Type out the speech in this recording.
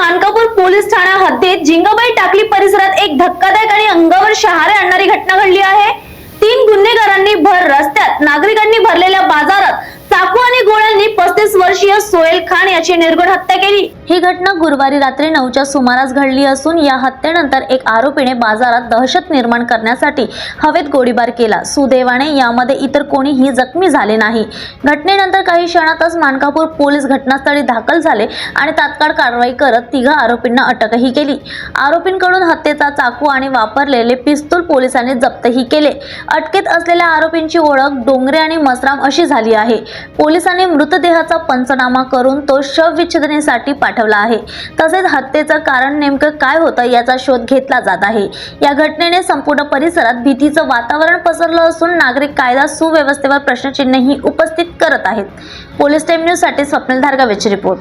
Mankapur police ठाण्या हद्दीत जिंगबाई टाकली परिसरात एक धक्कादायक आणि अंगावर शहारे आणणारी घटना घडली आहे. तीन गुन्हेगारांनी भर रस्त्यात नागरिक बत्तीस वर्षीय सोहेल खान याची निर्घड हत्या केली. ही घटना गुरुवारी रात्री नऊच्या सुमारास घडली असून या हत्येनंतर एक आरोपीने बाजारात दहशत निर्माण करण्यासाठी हवेत गोळीबार केला. सुदैवाने यामध्ये इतर कोणीही जखमी झाले नाही. घटनेनंतर काही क्षणातच मानकापूर पोलीस घटनास्थळी दाखल झाले आणि तात्काळ कारवाई करत तिघा आरोपींना अटकही केली. आरोपींकडून हत्येचा चाकू आणि वापरलेले पिस्तूल पोलिसांनी जप्तही केले. अटकेत असलेल्या आरोपींची ओळख डोंगरे आणि मसराम अशी झाली आहे. पोलिसांनी मृतदेहाचा पंचनामा करून तो शवविच्छेदनेसाठी पाठवला आहे. तसेच हत्येचं कारण नेमकं काय होतं याचा शोध घेतला जात आहे. या घटनेने संपूर्ण परिसरात भीतीचं वातावरण पसरलं असून नागरिक कायदा सुव्यवस्थेवर प्रश्नचिन्हही उपस्थित करत आहेत. पोलीस टाइम न्यूजसाठी स्वप्नील धारगावेची रिपोर्ट.